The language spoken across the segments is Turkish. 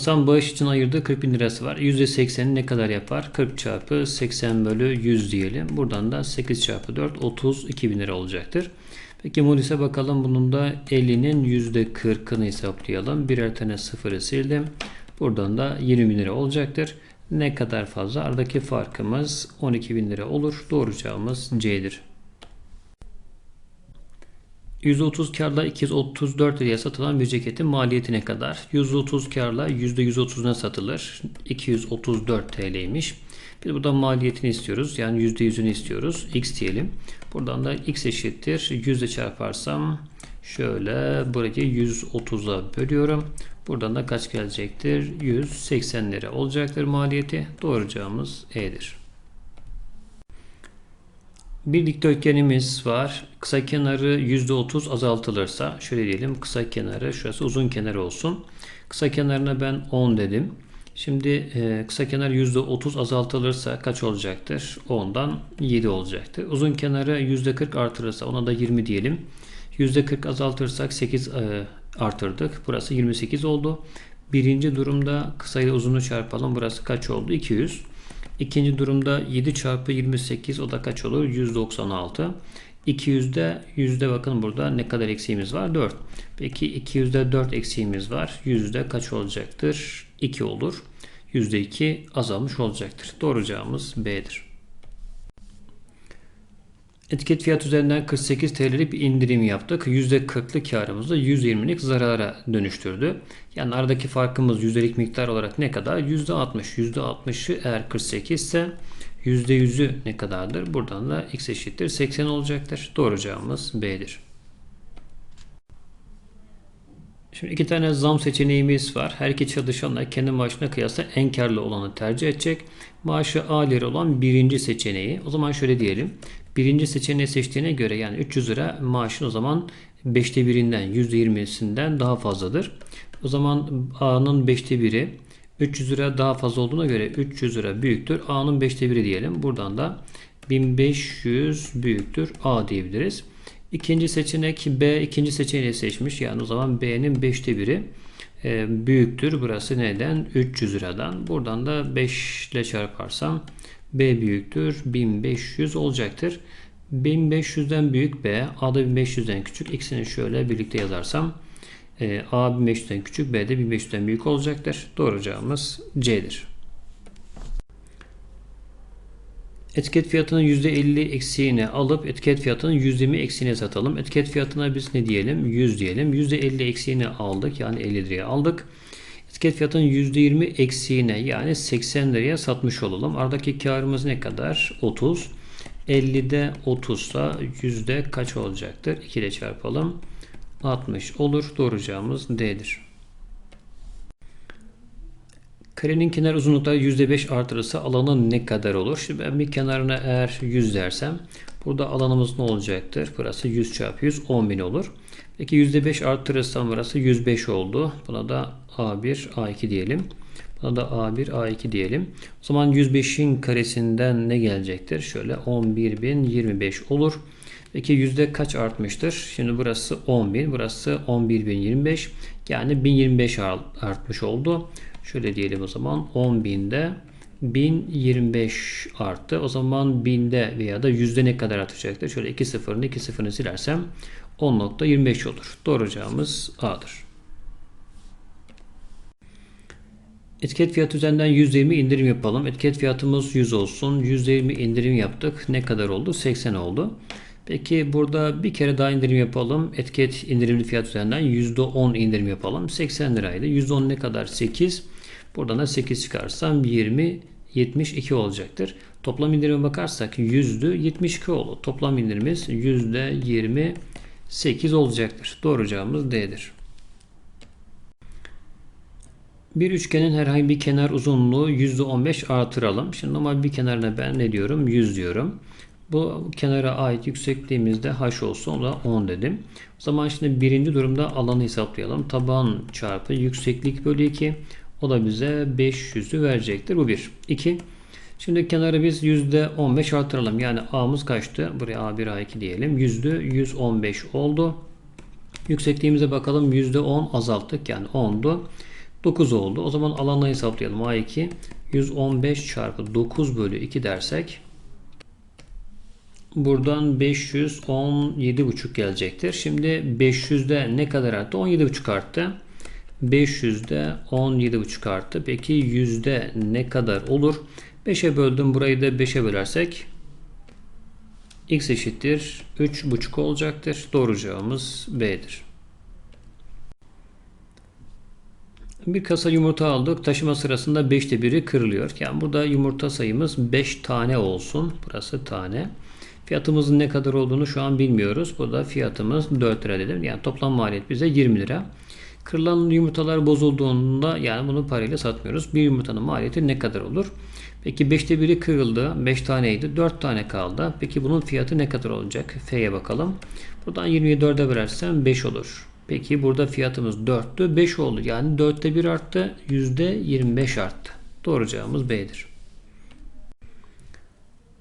Hasan bağış için ayırdığı 40 bin lirası var. %80'i ne kadar yapar? 40 çarpı 80 bölü 100 diyelim. Buradan da 8 çarpı 4 32 bin lira olacaktır. Peki Mulis'e bakalım. Bunun da 50'nin %40'ını hesaplayalım. Birer tane sıfırı sildim. Buradan da 20 bin lira olacaktır. Ne kadar fazla? Aradaki farkımız 12 bin lira olur. Doğru cevabımız C'dir. 130 karla 234 liraya satılan bir ceketin maliyeti ne kadar? 130 karla %130'una satılır. 234 TL'ymiş. Biz buradan maliyetini istiyoruz. Yani %100'ünü istiyoruz. X diyelim. Buradan da X eşittir. 100 ile çarparsam şöyle burayı 130'a bölüyorum. Buradan da kaç gelecektir? 180 lira olacaktır maliyeti. Doğru cevabımız E'dir. Bir dikdörtgenimiz var. Kısa kenarı %30 azaltılırsa şöyle diyelim kısa kenarı şurası uzun kenar olsun. Kısa kenarına ben 10 dedim. Şimdi e, kısa kenar %30 azaltılırsa kaç olacaktır? 10'dan 7 olacaktır. Uzun kenarı %40 artırırsa ona da 20 diyelim. %40 azaltırsak 8 e, artırdık. Burası 28 oldu. Birinci durumda kısa ile uzunu çarpalım. Burası kaç oldu? 200. İkinci durumda 7 çarpı 28 o da kaç olur? 196. 200'de yüzde bakın burada ne kadar eksiğimiz var? 4. Peki 200'de 4 eksiğimiz var. Yüzde kaç olacaktır? 2 olur. Yüzde 2 azalmış olacaktır. Doğru cevabımız B'dir. Etiket fiyat üzerinden 48 TL'lik bir indirim yaptık. %40'lık karımızı 120'lik zarara dönüştürdü. Yani aradaki farkımız yüzdelik miktar olarak ne kadar? %60. %60'ı eğer 48 ise %100'ü ne kadardır? Buradan da x eşittir 80 olacaktır. Doğru cevabımız B'dir. Şimdi iki tane zam seçeneğimiz var. Her iki çalışan da kendi maaşına kıyasla en karlı olanı tercih edecek. Maaşı A lira olan birinci seçeneği. O zaman şöyle diyelim. Birinci seçeneği seçtiğine göre yani 300 lira maaşın o zaman 5'te birinden %20'sinden daha fazladır. O zaman A'nın 5'te biri 300 lira daha fazla olduğuna göre 300 lira büyüktür. A'nın 5'te biri diyelim. Buradan da 1500 büyüktür A diyebiliriz. İkinci seçenek B ikinci seçeneği seçmiş. Yani o zaman B'nin 5'te biri e, büyüktür. Burası neden? 300 liradan. Buradan da 5 ile çarparsam B büyüktür. 1500 olacaktır. 1500'den büyük B, A da 1500'den küçük. İkisini şöyle birlikte yazarsam e, A 1500'den küçük, B de 1500'den büyük olacaktır. Doğru cevabımız C'dir. Etiket fiyatının %50 eksiğini alıp etiket fiyatının %20 eksiğine satalım. Etiket fiyatına biz ne diyelim? 100 diyelim. %50 eksiğini aldık. Yani 50 liraya aldık. Etiket fiyatının %20 eksiğine yani 80 liraya satmış olalım. Aradaki karımız ne kadar? 30. 50'de 30 ise yüzde kaç olacaktır? 2 ile çarpalım. 60 olur. Doğru cevabımız D'dir. Karenin kenar uzunlukları %5 artırırsa alanı ne kadar olur? Şimdi ben bir kenarına eğer 100 dersem burada alanımız ne olacaktır? Burası 100 çarpı 100 10.000 olur. Peki %5 artırırsam burası 105 oldu. Buna da A1 A2 diyelim. Buna da A1 A2 diyelim. O zaman 105'in karesinden ne gelecektir? Şöyle 11.025 olur. Peki yüzde kaç artmıştır? Şimdi burası 10.000, burası 11.025. Yani 1025 artmış oldu. Şöyle diyelim o zaman 10.000'de 1025 arttı. O zaman binde veya da yüzde ne kadar artacaktır? Şöyle 2 sıfırını 2 sıfırını silersem 10.25 olur. Doğru cevabımız A'dır. Etiket fiyatı üzerinden %20 indirim yapalım. Etiket fiyatımız 100 olsun. %20 indirim yaptık. Ne kadar oldu? 80 oldu. Peki burada bir kere daha indirim yapalım. Etiket indirimli fiyat üzerinden %10 indirim yapalım. 80 liraydı. %10 ne kadar? 8. Buradan da 8 çıkarsam 20 72 olacaktır. Toplam indirime bakarsak yüzde 72 oldu. Toplam indirimiz yüzde 28 olacaktır. Doğru cevabımız D'dir. Bir üçgenin herhangi bir kenar uzunluğu %15 artıralım. Şimdi normal bir kenarına ben ne diyorum? 100 diyorum. Bu kenara ait yüksekliğimizde h olsun. O da 10 dedim. O zaman şimdi birinci durumda alanı hesaplayalım. Taban çarpı yükseklik bölü 2. O da bize 500'ü verecektir. Bu 1. 2. Şimdi kenarı biz %15 artıralım. Yani A'mız kaçtı? Buraya A1, A2 diyelim. %115 oldu. Yüksekliğimize bakalım. %10 azalttık. Yani 10'du. 9 oldu. O zaman alanla hesaplayalım. A2 115 çarpı 9 bölü 2 dersek buradan 517,5 gelecektir. Şimdi 500'de ne kadar arttı? 17,5 arttı. 500'de 17,5 arttı. Peki yüzde ne kadar olur? 5'e böldüm. Burayı da 5'e bölersek x eşittir 3,5 olacaktır. Doğru cevabımız B'dir. Bir kasa yumurta aldık. Taşıma sırasında 5'te 1'i kırılıyor. Yani burada yumurta sayımız 5 tane olsun. Burası tane. Fiyatımızın ne kadar olduğunu şu an bilmiyoruz. Burada fiyatımız 4 lira dedim. Yani toplam maliyet bize 20 lira. Kırılan yumurtalar bozulduğunda yani bunu parayla satmıyoruz. Bir yumurtanın maliyeti ne kadar olur? Peki 5'te 1'i kırıldı. 5 taneydi. 4 tane kaldı. Peki bunun fiyatı ne kadar olacak? F'ye bakalım. Buradan 24'e bölersem 5 olur. Peki burada fiyatımız 4'tü. 5 oldu. Yani 4'te 1 arttı. %25 arttı. Doğru cevabımız B'dir.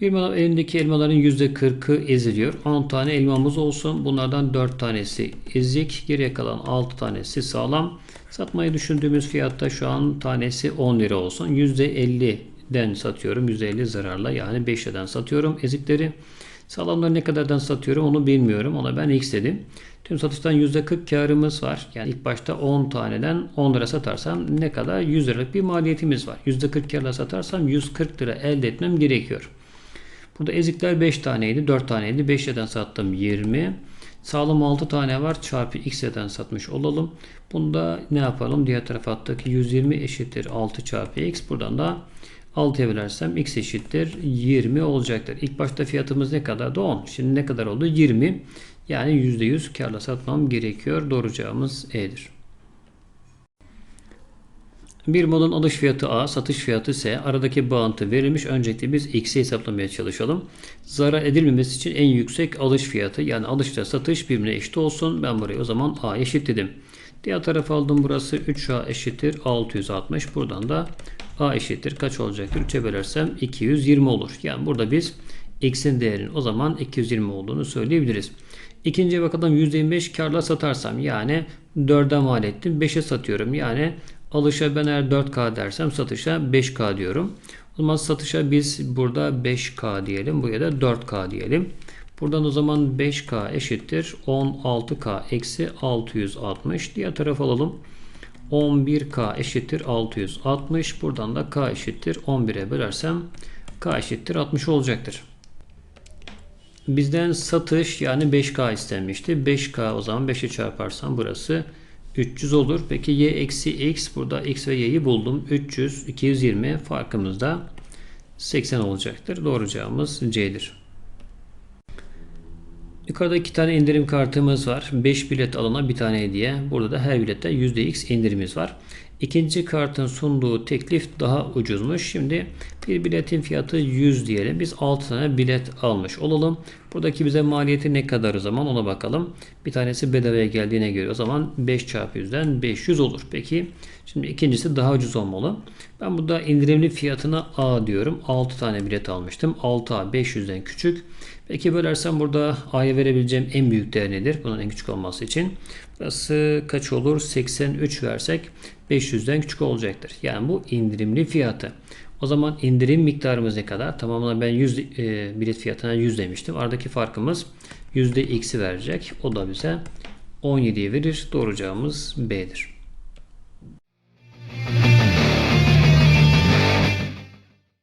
Bir manav elindeki elmaların %40'ı eziliyor. 10 tane elmamız olsun. Bunlardan 4 tanesi ezik. Geriye kalan 6 tanesi sağlam. Satmayı düşündüğümüz fiyatta şu an tanesi 10 lira olsun. %50'den satıyorum. %50 zararla yani 5 liradan satıyorum ezikleri. Sağlamları ne kadardan satıyorum onu bilmiyorum. Ona ben X dedim. Tüm satıştan %40 karımız var. Yani ilk başta 10 taneden 10 lira satarsam ne kadar? 100 liralık bir maliyetimiz var. %40 karla satarsam 140 lira elde etmem gerekiyor. Burada ezikler 5 taneydi. 4 taneydi. 5 liradan sattım 20. Sağlam 6 tane var. Çarpı x liradan satmış olalım. Bunda ne yapalım? Diğer tarafa attık. 120 eşittir 6 çarpı x. Buradan da 6'ya bölersem x eşittir 20 olacaktır. İlk başta fiyatımız ne kadardı? 10. Şimdi ne kadar oldu? 20. Yani %100 karla satmam gerekiyor. Doğru cevabımız E'dir. Bir malın alış fiyatı A, satış fiyatı S. Aradaki bağıntı verilmiş. Öncelikle biz X'i hesaplamaya çalışalım. Zarar edilmemesi için en yüksek alış fiyatı yani alışla satış birbirine eşit olsun. Ben burayı o zaman A eşit dedim. Diğer tarafa aldım burası 3A eşittir 660. Buradan da A eşittir kaç olacaktır? 3'e bölersem 220 olur. Yani burada biz X'in değerinin o zaman 220 olduğunu söyleyebiliriz. İkinciye bakalım %25 karla satarsam yani 4'e mal ettim 5'e satıyorum. Yani alışa ben eğer 4K dersem satışa 5K diyorum. O zaman satışa biz burada 5K diyelim. Buraya da 4K diyelim. Buradan o zaman 5K eşittir 16K eksi 660. Diğer taraf alalım. 11K eşittir 660. Buradan da K eşittir 11'e bölersem K eşittir 60 olacaktır. Bizden satış yani 5K istenmişti. 5K o zaman 5'e çarparsam burası 300 olur. Peki y eksi x burada x ve y'yi buldum. 300, 220 farkımız da 80 olacaktır. Doğru cevabımız C'dir. Yukarıda iki tane indirim kartımız var. 5 bilet alana bir tane hediye. Burada da her bilette %x indirimimiz var. İkinci kartın sunduğu teklif daha ucuzmuş. Şimdi bir biletin fiyatı 100 diyelim. Biz 6 tane bilet almış olalım. Buradaki bize maliyeti ne kadar o zaman ona bakalım. Bir tanesi bedavaya geldiğine göre o zaman 5 çarpı 100'den 500 olur. Peki şimdi ikincisi daha ucuz olmalı. Ben burada indirimli fiyatına A diyorum. 6 tane bilet almıştım. 6A 500'den küçük. Peki bölersem burada A'ya verebileceğim en büyük değer nedir? Bunun en küçük olması için. Burası kaç olur? 83 versek 500'den küçük olacaktır. Yani bu indirimli fiyatı. O zaman indirim miktarımız ne kadar? Tamamen ben 100 e, bilet fiyatına 100 demiştim. Aradaki farkımız %x'i verecek. O da bize 17'yi verir. Doğru cevabımız B'dir.